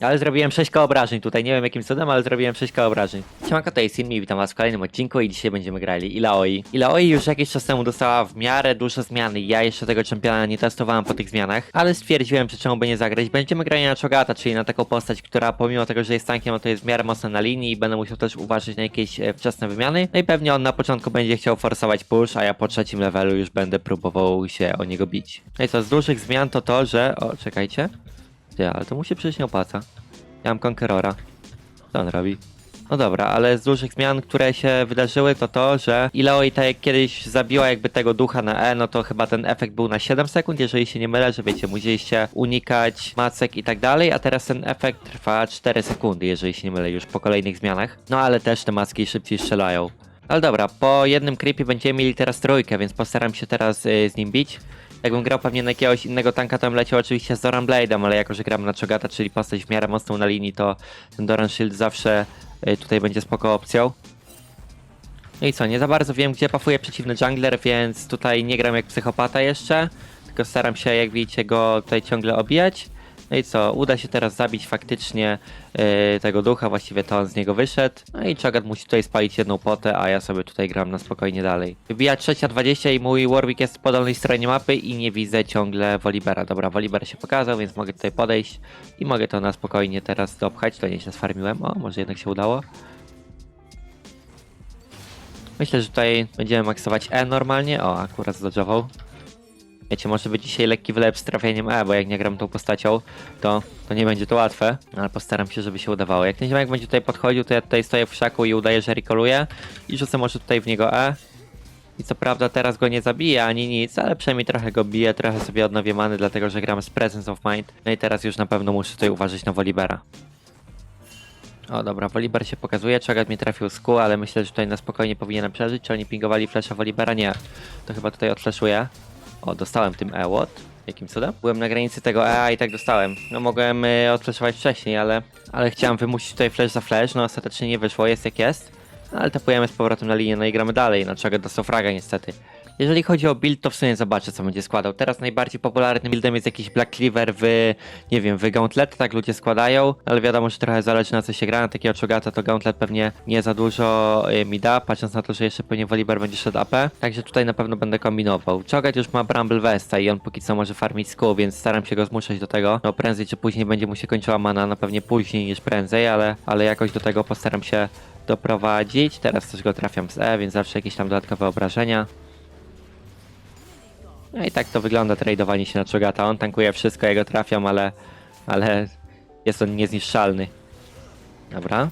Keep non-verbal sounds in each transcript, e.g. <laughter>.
Ale zrobiłem 6 obrażeń tutaj, nie wiem jakim cudem, ale zrobiłem 6 obrażeń. Siemanko, to jest Sinmi, witam was w kolejnym odcinku i dzisiaj będziemy grali Ilaoi. Ilaoi już jakiś czas temu dostała w miarę dużo zmian i ja jeszcze tego czempiona nie testowałem po tych zmianach, ale stwierdziłem, że czemu by nie zagrać. Będziemy grali na Chogata, czyli na taką postać, która pomimo tego, że jest tankiem, no to jest w miarę mocna na linii i będę musiał też uważać na jakieś e, wczesne wymiany. No i pewnie on na początku będzie chciał forsować push, a ja po trzecim levelu już będę próbował się o niego bić. No i co, z dużych zmian to to, że... O, czekajcie. Ty, ale to mu się przecież nie opłaca. Ja mam Conquerora. Co on robi? No dobra, ale z dużych zmian, które się wydarzyły, to to, że Ilaoi tak jak kiedyś zabiła jakby tego ducha na E, no to chyba ten efekt był na 7 sekund, jeżeli się nie mylę, że wiecie, musieliście unikać macek i tak dalej, a teraz ten efekt trwa 4 sekundy, jeżeli się nie mylę, już po kolejnych zmianach. No ale też te macki szybciej strzelają. Ale dobra, po jednym creepie będziemy mieli teraz trójkę, więc postaram się teraz y, z nim bić. Jakbym grał pewnie na jakiegoś innego tanka, to bym leciał oczywiście z Doran Blade'em, ale jako, że gram na Chogata, czyli postać w miarę mocną na linii, to ten Doran Shield zawsze y, tutaj będzie spoko opcją. No i co, nie za bardzo wiem, gdzie pafuje przeciwny jungler, więc tutaj nie gram jak psychopata jeszcze, tylko staram się, jak widzicie, go tutaj ciągle obijać. No i co, uda się teraz zabić faktycznie yy, tego ducha, właściwie to on z niego wyszedł. No i Chagat musi tutaj spalić jedną potę, a ja sobie tutaj gram na spokojnie dalej. Wybija trzecia 20 i mój Warwick jest po dolnej stronie mapy i nie widzę ciągle Wolibera. Dobra, Woliber się pokazał, więc mogę tutaj podejść i mogę to na spokojnie teraz dopchać. To nieźle sfarmiłem. O, może jednak się udało. Myślę, że tutaj będziemy maksować E normalnie. O, akurat zdodżował. Wiecie, może być dzisiaj lekki wylep z trafieniem E, bo jak nie gram tą postacią, to, to nie będzie to łatwe, ale postaram się, żeby się udawało. Jak ten ziomek będzie tutaj podchodził, to ja tutaj stoję w szaku i udaję, że recoluję i rzucę może tutaj w niego E. I co prawda teraz go nie zabiję ani nic, ale przynajmniej trochę go biję, trochę sobie odnowię many, dlatego że gram z Presence of Mind. No i teraz już na pewno muszę tutaj uważać na Wolibera. O dobra, Woliber się pokazuje, Czagat mnie trafił z kół, ale myślę, że tutaj na spokojnie powinienem przeżyć. Czy oni pingowali flasha Wolibera? Nie. To chyba tutaj odflaszuję. O, dostałem tym E, what? Jakim cudem? Byłem na granicy tego E, a i tak dostałem. No mogłem y, wcześniej, ale, ale chciałem wymusić tutaj flash za flash, no ostatecznie nie wyszło, jest jak jest. No, ale tapujemy z powrotem na linię, no i gramy dalej. No Czagat dostał fraga niestety. Jeżeli chodzi o build, to w sumie zobaczę, co będzie składał. Teraz najbardziej popularnym buildem jest jakiś Black Cleaver w, nie wiem, w Gauntlet, tak ludzie składają, ale wiadomo, że trochę zależy na co się gra. Na takiego Chogata to Gauntlet pewnie nie za dużo y, mi da, patrząc na to, że jeszcze pewnie Volibear będzie szedł AP, także tutaj na pewno będę kombinował. Chogat już ma Bramble Vesta i on póki co może farmić skull, więc staram się go zmuszać do tego. No prędzej czy później będzie mu się kończyła mana, no pewnie później niż prędzej, ale, ale jakoś do tego postaram się doprowadzić. Teraz też go trafiam z E, więc zawsze jakieś tam dodatkowe obrażenia. No i tak to wygląda tradowanie się na Chogata. On tankuje wszystko, ja go trafiam, ale, ale jest on niezniszczalny. Dobra.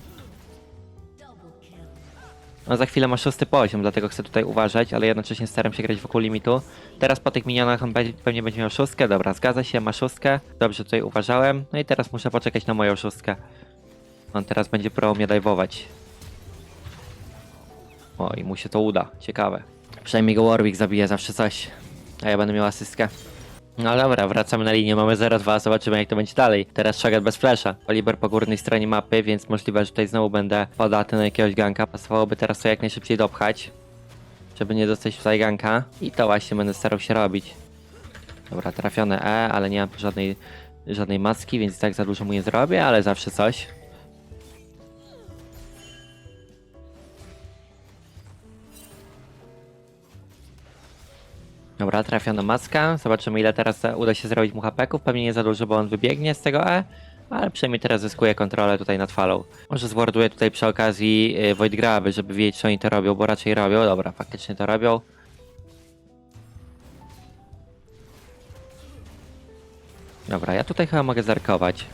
No za chwilę ma szósty poziom, dlatego chcę tutaj uważać, ale jednocześnie staram się grać wokół limitu. Teraz po tych minionach on pewnie będzie miał szóstkę. Dobra, zgadza się, ma szóstkę. Dobrze tutaj uważałem. No i teraz muszę poczekać na moją szóstkę. On teraz będzie próbował mnie dajwować. O, i mu się to uda. Ciekawe. Przynajmniej go Warwick zabije zawsze coś. A ja będę miał asystkę. No dobra, wracamy na linię, mamy 0-2, zobaczymy jak to będzie dalej. Teraz Shagat bez flasha. Oliver po górnej stronie mapy, więc możliwe, że tutaj znowu będę podaty na jakiegoś ganka. Pasowałoby teraz to jak najszybciej dopchać, żeby nie dostać tutaj ganka. I to właśnie będę starał się robić. Dobra, trafione E, ale nie mam żadnej, żadnej maski, więc tak za dużo mu nie zrobię, ale zawsze coś. Dobra, trafiona maska. Zobaczymy ile teraz uda się zrobić mu hapeków. Pewnie nie za dużo, bo on wybiegnie z tego E. Ale przynajmniej teraz zyskuje kontrolę tutaj nad falą. Może zworduję tutaj przy okazji Void Graby, żeby wiedzieć czy oni to robią, bo raczej robią. Dobra, faktycznie to robią. Dobra, ja tutaj chyba mogę zerkować.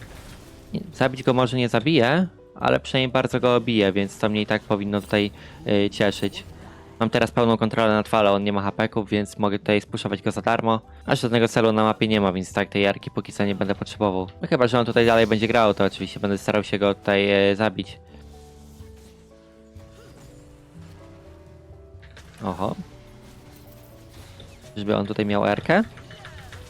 Nie, Zabić go może nie zabiję, ale przynajmniej bardzo go obiję, więc to mnie i tak powinno tutaj yy, cieszyć. Mam teraz pełną kontrolę nad falą, on nie ma hapeków, więc mogę tutaj spuszować go za darmo. A żadnego celu na mapie nie ma, więc tak tej jarki póki co nie będę potrzebował. No chyba, że on tutaj dalej będzie grał, to oczywiście będę starał się go tutaj e, zabić. Oho. Żeby on tutaj miał erkę?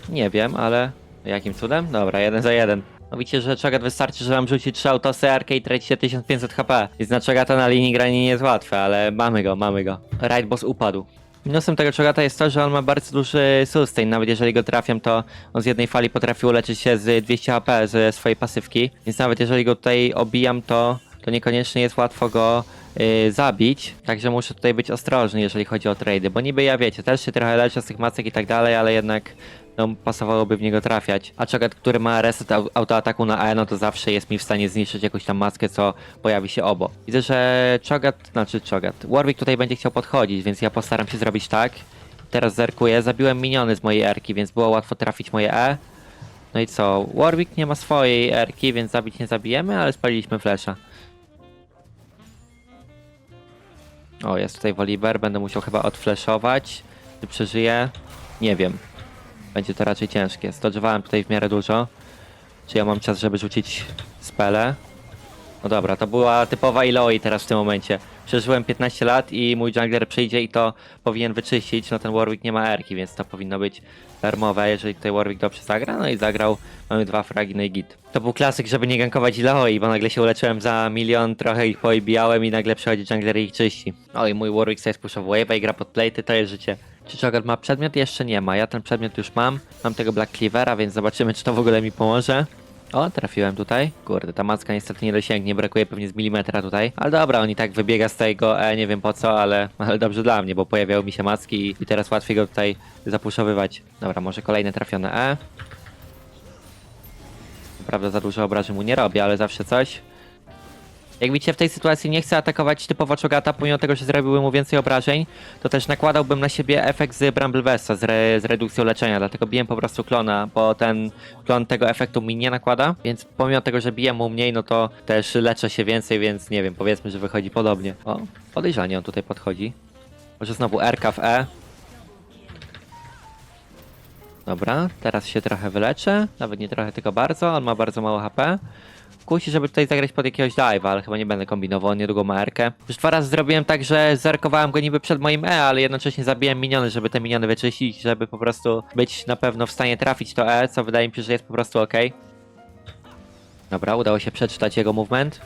Nie wiem, ale jakim cudem? Dobra, jeden za jeden. No widzicie, że Czagat wystarczy, że wam rzuci 3 autosy, arkę i tracicie 1500 HP. Więc na Czagata na linii granie nie jest łatwe, ale mamy go, mamy go. Raid boss upadł. Minusem tego czogata jest to, że on ma bardzo duży sustain. Nawet jeżeli go trafiam, to on z jednej fali potrafi uleczyć się z 200 HP ze swojej pasywki. Więc nawet jeżeli go tutaj obijam, to, to niekoniecznie jest łatwo go yy, zabić. Także muszę tutaj być ostrożny, jeżeli chodzi o trady. Bo niby ja wiecie, też się trochę leczę z tych macek i tak dalej, ale jednak no, pasowałoby w niego trafiać. A czogat, który ma reset au- autoataku na E, no to zawsze jest mi w stanie zniszczyć jakąś tam maskę, co pojawi się obok. Widzę, że czogat, znaczy czogat, Warwick tutaj będzie chciał podchodzić, więc ja postaram się zrobić tak. Teraz zerkuję, zabiłem miniony z mojej erki, więc było łatwo trafić moje E. No i co, Warwick nie ma swojej erki, więc zabić nie zabijemy, ale spaliliśmy flesza. O, jest tutaj Woliber, będę musiał chyba odfleszować. Czy przeżyję? Nie wiem. Będzie to raczej ciężkie. Stodżowałem tutaj w miarę dużo. Czy ja mam czas, żeby rzucić spele? No dobra, to była typowa Iloi teraz w tym momencie. Przeżyłem 15 lat i mój jungler przyjdzie i to powinien wyczyścić. No ten Warwick nie ma erki, więc to powinno być darmowe, jeżeli tutaj Warwick dobrze zagra. No i zagrał, mamy dwa fragi, no i git. To był klasyk, żeby nie gankować Iloi, bo nagle się uleczyłem za milion, trochę ich poibijałem i nagle przychodzi jungler i ich czyści. Oj, mój Warwick sobie spuszczał wave'a i gra pod platy, to jest życie. Czy Chogat ma przedmiot? Jeszcze nie ma. Ja ten przedmiot już mam. Mam tego Black Cleavera, więc zobaczymy, czy to w ogóle mi pomoże. O, trafiłem tutaj. Kurde, ta macka niestety nie dosięgnie, brakuje pewnie z milimetra tutaj. Ale dobra, on i tak wybiega z tego, e, nie wiem po co, ale, <laughs> ale dobrze dla mnie, bo pojawiały mi się macki i, i teraz łatwiej go tutaj zapuszowywać. Dobra, może kolejne trafione E. Prawda, za dużo obrażeń mu nie robię, ale zawsze coś. Jak widzicie, w tej sytuacji nie chcę atakować typowo Chogata, pomimo tego, że zrobiłby mu więcej obrażeń, to też nakładałbym na siebie efekt z Bramblevesta, z, re, z redukcją leczenia, dlatego biję po prostu klona, bo ten klon tego efektu mi nie nakłada, więc pomimo tego, że biję mu mniej, no to też leczę się więcej, więc nie wiem, powiedzmy, że wychodzi podobnie. O, podejrzanie on tutaj podchodzi. Może znowu RK w E. Dobra, teraz się trochę wyleczę, nawet nie trochę, tylko bardzo, on ma bardzo mało HP. Kusi, żeby tutaj zagrać pod jakiegoś dive'a, ale chyba nie będę kombinował, on niedługo ma erkę. Już dwa razy zrobiłem tak, że zerkowałem go niby przed moim E, ale jednocześnie zabiłem miniony, żeby te miniony wyczyścić, żeby po prostu być na pewno w stanie trafić to E, co wydaje mi się, że jest po prostu ok. Dobra, udało się przeczytać jego movement.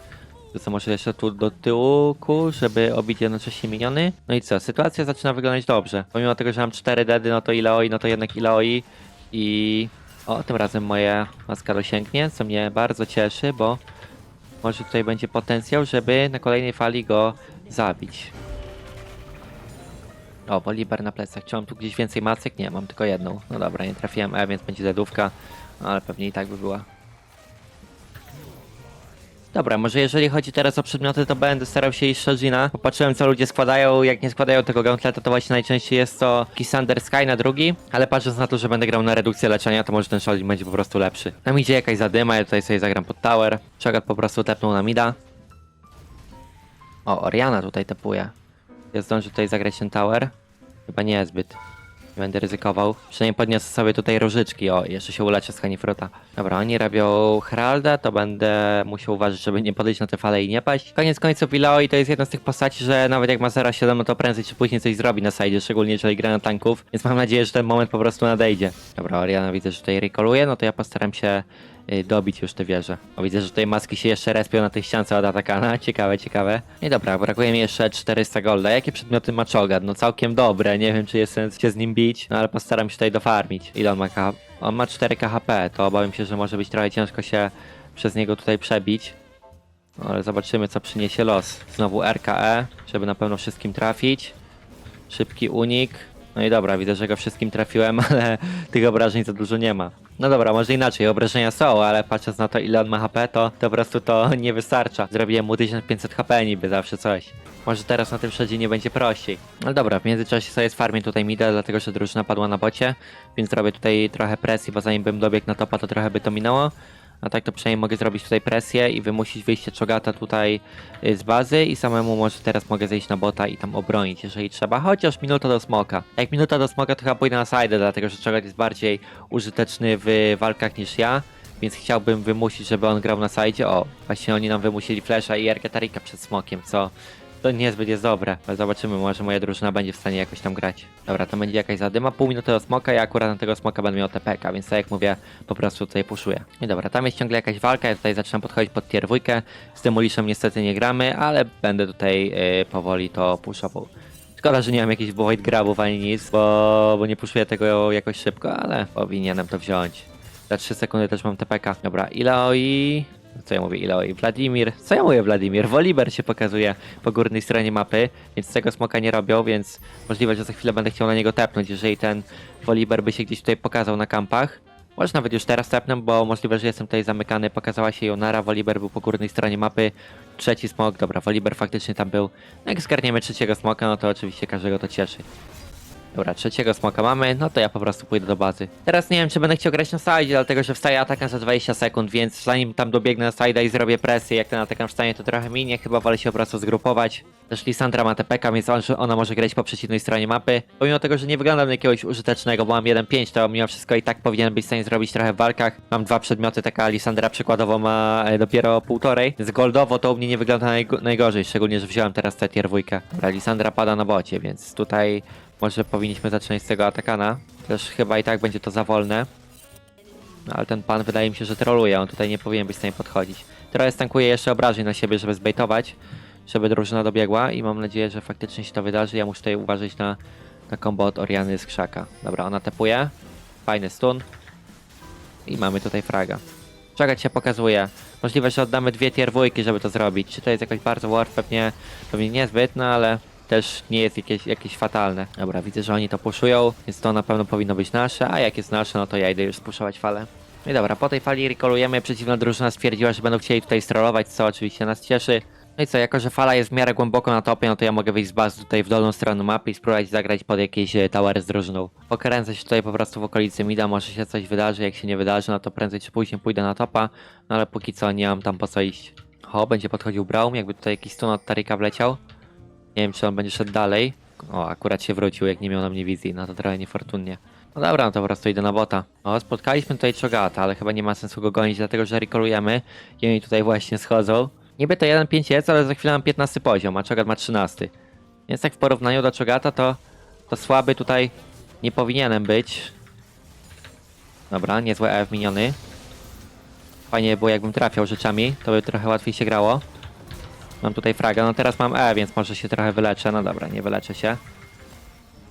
Co może jeszcze tu do tyłu, żeby obić jednocześnie miniony. No i co, sytuacja zaczyna wyglądać dobrze. Pomimo tego, że mam 4 dedy, no to Ileoi, no to jednak Ileoi. I o, tym razem moja maska dosięgnie, co mnie bardzo cieszy, bo może tutaj będzie potencjał, żeby na kolejnej fali go zabić. O, Bolibar na plecach. Czy mam tu gdzieś więcej macek? Nie, mam tylko jedną. No dobra, nie trafiłem E, więc będzie dedówka, no, ale pewnie i tak by była. Dobra, może jeżeli chodzi teraz o przedmioty, to będę starał się iść Shojina. Popatrzyłem co ludzie składają, jak nie składają tego gauntleta, to właśnie najczęściej jest to Kisander Sky na drugi, ale patrząc na to, że będę grał na redukcję leczenia, to może ten Shojin będzie po prostu lepszy. Tam idzie jakaś zadyma, ja tutaj sobie zagram pod tower. Czogat po prostu tepnął na mida. O, Oriana tutaj tepuje. Ja zdążę tutaj zagrać ten tower? Chyba niezbyt. Będę ryzykował. Przynajmniej podniosę sobie tutaj różyczki. O, jeszcze się uleczę z Hanifruta. Dobra, oni robią Heralda, to będę musiał uważać, żeby nie podejść na tę falę i nie paść. Koniec końców Ilaoi to jest jedna z tych postaci, że nawet jak ma 0,7, no to prędzej czy później coś zrobi na sajdzie, szczególnie jeżeli gra na tanków. Więc mam nadzieję, że ten moment po prostu nadejdzie. Dobra, Oriana widzę, że tutaj rekoluje, no to ja postaram się dobić już te wieże. O, widzę, że tutaj maski się jeszcze respią na tej ściance od Atakana. Ciekawe, ciekawe. I dobra, brakuje mi jeszcze 400 golda. Jakie przedmioty ma Chogat? No całkiem dobre. Nie wiem, czy jest sens się z nim bić, no ale postaram się tutaj dofarmić. Ile on ma KH? On ma 4 KHP, to obawiam się, że może być trochę ciężko się przez niego tutaj przebić. No, ale zobaczymy, co przyniesie los. Znowu RKE, żeby na pewno wszystkim trafić. Szybki unik. No i dobra, widzę, że go wszystkim trafiłem, <laughs> ale tych obrażeń za dużo nie ma. No dobra, może inaczej, obrażenia są, ale patrząc na to ile on ma HP, to, to po prostu to <laughs> nie wystarcza. Zrobiłem mu 1500 HP niby zawsze coś. Może teraz na tym śledzie nie będzie prościej. No dobra, w międzyczasie sobie farmię tutaj mida, dlatego że drużyna padła na bocie, więc robię tutaj trochę presji, bo zanim bym dobiegł na topa, to trochę by to minęło. A tak to przynajmniej mogę zrobić tutaj presję i wymusić wyjście Czogata tutaj y, z bazy i samemu może teraz mogę zejść na bota i tam obronić, jeżeli trzeba, chociaż minuta do smoka. Jak minuta do smoka to chyba pójdę na side, dlatego że Czogat jest bardziej użyteczny w walkach niż ja, więc chciałbym wymusić, żeby on grał na side. O, właśnie oni nam wymusili flesza i Erketarika przed smokiem, co to niezbyt jest dobre. Ale zobaczymy, może moja drużyna będzie w stanie jakoś tam grać. Dobra, to będzie jakaś zadyma, pół minuty do smoka i akurat na tego smoka będę miał TPK, więc tak jak mówię, po prostu tutaj puszuję. I dobra, tam jest ciągle jakaś walka, ja tutaj zaczynam podchodzić pod tier dwójkę. Z Demolishem niestety nie gramy, ale będę tutaj yy, powoli to puszował. Szkoda, że nie mam jakichś void grabów ani nic, bo, bo nie puszuję tego jakoś szybko, ale powinienem to wziąć. Za 3 sekundy też mam TPK. Dobra, Ilaoi... Co ja mówię, Ilaoi? Wladimir. Co ja mówię, Wladimir? Woliber się pokazuje po górnej stronie mapy, więc tego smoka nie robią, więc możliwe, że za chwilę będę chciał na niego tepnąć, jeżeli ten Woliber by się gdzieś tutaj pokazał na kampach. Może nawet już teraz tepnę, bo możliwe, że jestem tutaj zamykany. Pokazała się Jonara, Woliber był po górnej stronie mapy. Trzeci smok, dobra, Woliber faktycznie tam był. No jak zgarniemy trzeciego smoka, no to oczywiście każdego to cieszy. Dobra, trzeciego smoka mamy, no to ja po prostu pójdę do bazy. Teraz nie wiem, czy będę chciał grać na side, dlatego że wstaje atakan za 20 sekund, więc zanim tam dobiegnę na side i zrobię presję, jak ten atakan wstanie, to trochę minie, chyba wolę się po prostu zgrupować. Też Lisandra ma TPK, więc on- ona może grać po przeciwnej stronie mapy. Pomimo tego, że nie wyglądam na jakiegoś użytecznego, bo mam 1-5, to mimo wszystko i tak powinien być w stanie zrobić trochę w walkach. Mam dwa przedmioty, taka Lisandra przykładowo ma e, dopiero półtorej, więc goldowo to u mnie nie wygląda najg- najgorzej, szczególnie, że wziąłem teraz tę tier dwójkę. Dobra, Lisandra pada na bocie, więc tutaj może powinniśmy zacząć z tego atakana. Też chyba i tak będzie to za wolne. No, ale ten pan wydaje mi się, że troluje, on tutaj nie powinien być w stanie podchodzić. Trochę stankuje jeszcze obrażeń na siebie, żeby zbejtować, żeby drużyna dobiegła i mam nadzieję, że faktycznie się to wydarzy. Ja muszę tutaj uważać na, na combo od Oriany z krzaka. Dobra, ona tepuje. Fajny stun. I mamy tutaj fraga. Czekać się pokazuje. Możliwe, że oddamy dwie tier dwójki, żeby to zrobić. Czy to jest jakoś bardzo worth? Pewnie, pewnie niezbyt, no ale też nie jest jakieś, jakieś fatalne. Dobra, widzę, że oni to puszują, więc to na pewno powinno być nasze, a jak jest nasze, no to ja idę już spuszować falę. No i dobra, po tej fali rekolujemy, przeciwna drużyna stwierdziła, że będą chcieli tutaj strollować, co oczywiście nas cieszy. No i co, jako że fala jest w miarę głęboko na topie, no to ja mogę wyjść z bazy tutaj w dolną stronę mapy i spróbować zagrać pod jakieś e, towery z drużyną. Pokręcę się tutaj po prostu w okolicy mida, może się coś wydarzy, jak się nie wydarzy, no to prędzej czy później pójdę na topa, no ale póki co nie mam tam po co iść. O, będzie podchodził Braum, jakby tutaj jakiś stun od Tarika wleciał. Nie wiem, czy on będzie szedł dalej. O, akurat się wrócił, jak nie miał na mnie wizji, no to trochę niefortunnie. No dobra, no to po prostu idę na bota. O, spotkaliśmy tutaj Chogata, ale chyba nie ma sensu go gonić, dlatego że rekolujemy i oni tutaj właśnie schodzą. Niby to 1.5 jest, ale za chwilę mam 15 poziom, a Chogat ma 13. Więc tak w porównaniu do Chogata to, to słaby tutaj nie powinienem być. Dobra, niezłe EF miniony. Fajnie by było jakbym trafiał rzeczami, to by trochę łatwiej się grało. Mam tutaj fraga, no teraz mam E, więc może się trochę wyleczę. No dobra, nie wyleczę się.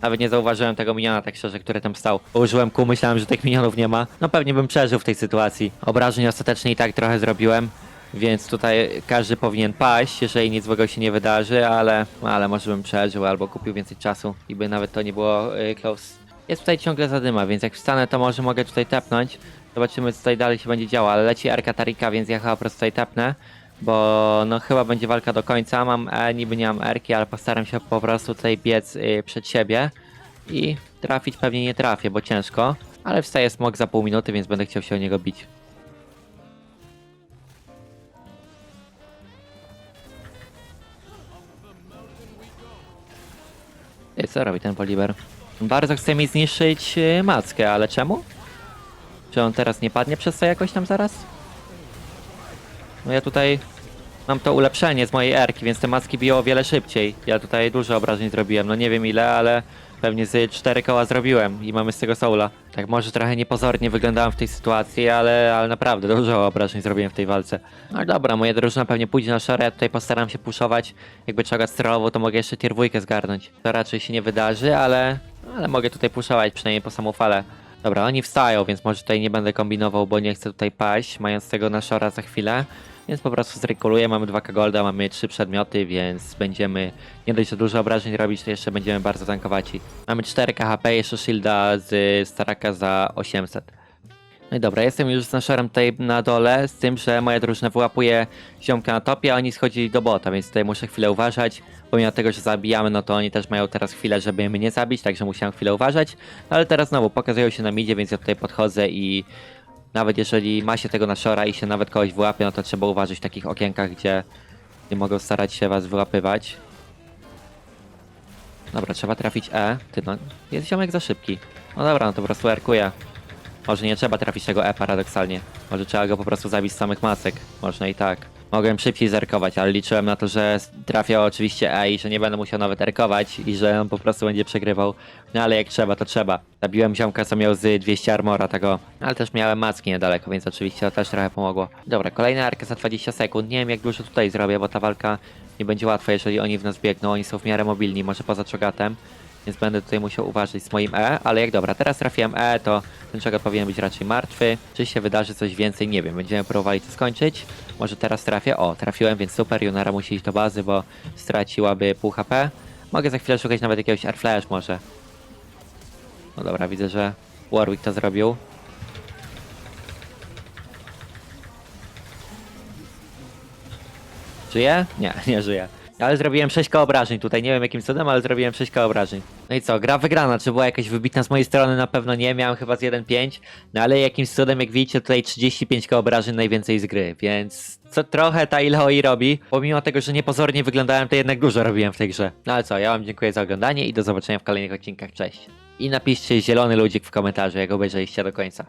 Nawet nie zauważyłem tego miniona, tak szczerze, który tam stał. Użyłem kół, myślałem, że tych minionów nie ma. No pewnie bym przeżył w tej sytuacji. Obrażeń ostatecznie i tak trochę zrobiłem. Więc tutaj każdy powinien paść, jeżeli nic złego się nie wydarzy, ale, ale może bym przeżył albo kupił więcej czasu i by nawet to nie było y, close. Jest tutaj ciągle zadyma, więc jak wstanę, to może mogę tutaj tepnąć. Zobaczymy, co tutaj dalej się będzie działo, ale leci Arka Tarika, więc ja chyba po prostu tutaj tepnę. Bo no chyba będzie walka do końca. Mam E, niby nie mam Erki, ale postaram się po prostu tutaj biec y, przed siebie i trafić pewnie nie trafię, bo ciężko. Ale wstaje smok za pół minuty, więc będę chciał się o niego bić. Ty, co robi ten Poliber? Bardzo chce mi zniszczyć y, mackę, ale czemu? Czy on teraz nie padnie przez to jakoś tam zaraz? No ja tutaj mam to ulepszenie z mojej erki, więc te maski biją o wiele szybciej. Ja tutaj dużo obrażeń zrobiłem, no nie wiem ile, ale pewnie z 4 koła zrobiłem i mamy z tego soula. Tak może trochę niepozornie wyglądałem w tej sytuacji, ale, ale naprawdę dużo obrażeń zrobiłem w tej walce. No dobra, moja drużyna pewnie pójdzie na szarę, ja tutaj postaram się puszować. Jakby czoga strolował, to mogę jeszcze tier dwójkę zgarnąć. To raczej się nie wydarzy, ale, ale mogę tutaj puszować przynajmniej po samą falę. Dobra, oni wstają, więc może tutaj nie będę kombinował, bo nie chcę tutaj paść, mając tego na szora za chwilę. Więc po prostu zrekoluję, mamy 2k golda, mamy 3 przedmioty, więc będziemy nie dość, że dużo obrażeń robić, to jeszcze będziemy bardzo tankowaci. Mamy 4k HP, jeszcze shielda z Staraka za 800. No i dobra, jestem już z naszorem tutaj na dole, z tym, że moja drużyna wyłapuje ziomka na topie, a oni schodzili do bota, więc tutaj muszę chwilę uważać. Pomimo tego, że zabijamy, no to oni też mają teraz chwilę, żeby mnie nie zabić, także musiałem chwilę uważać. Ale teraz znowu pokazują się na midzie, więc ja tutaj podchodzę i nawet jeżeli ma się tego na szora i się nawet kogoś wyłapie, no to trzeba uważać w takich okienkach, gdzie nie mogą starać się was wyłapywać. Dobra, trzeba trafić E. Ty no, jest ziomek za szybki. No dobra, no to po prostu erkuję. Może nie trzeba trafić tego E paradoksalnie. Może trzeba go po prostu zabić z samych masek. Można i tak. Mogłem szybciej zerkować, ale liczyłem na to, że trafię oczywiście A i że nie będę musiał nawet erkować i że on po prostu będzie przegrywał. No ale jak trzeba, to trzeba. Zabiłem ziomka, co miał z 200 armora tego, ale też miałem macki niedaleko, więc oczywiście to też trochę pomogło. Dobra, kolejna arka za 20 sekund. Nie wiem jak dużo tutaj zrobię, bo ta walka nie będzie łatwa, jeżeli oni w nas biegną. Oni są w miarę mobilni, może poza czogatem. Więc będę tutaj musiał uważać z moim E, ale jak dobra, teraz trafiłem E, to ten czogat powinien być raczej martwy. Czy się wydarzy coś więcej, nie wiem. Będziemy próbowali to skończyć. Może teraz trafię. O, trafiłem, więc super. Junara musi iść do bazy, bo straciłaby pół HP. Mogę za chwilę szukać nawet jakiegoś airflash może. No dobra, widzę, że Warwick to zrobił. Żyje? Nie, <laughs> nie żyje. Ale zrobiłem 6 koło obrażeń tutaj, nie wiem jakim cudem, ale zrobiłem 6 koło obrażeń. No i co, gra wygrana, czy była jakaś wybitna z mojej strony? Na pewno nie, miałem chyba z 1.5, no ale jakimś cudem, jak widzicie, tutaj 35 koło obrażeń najwięcej z gry, więc co trochę ta Iloi robi, pomimo tego, że niepozornie wyglądałem, to jednak dużo robiłem w tej grze. No ale co, ja wam dziękuję za oglądanie i do zobaczenia w kolejnych odcinkach, cześć. I napiszcie zielony ludzik w komentarzu, jak obejrzeliście do końca.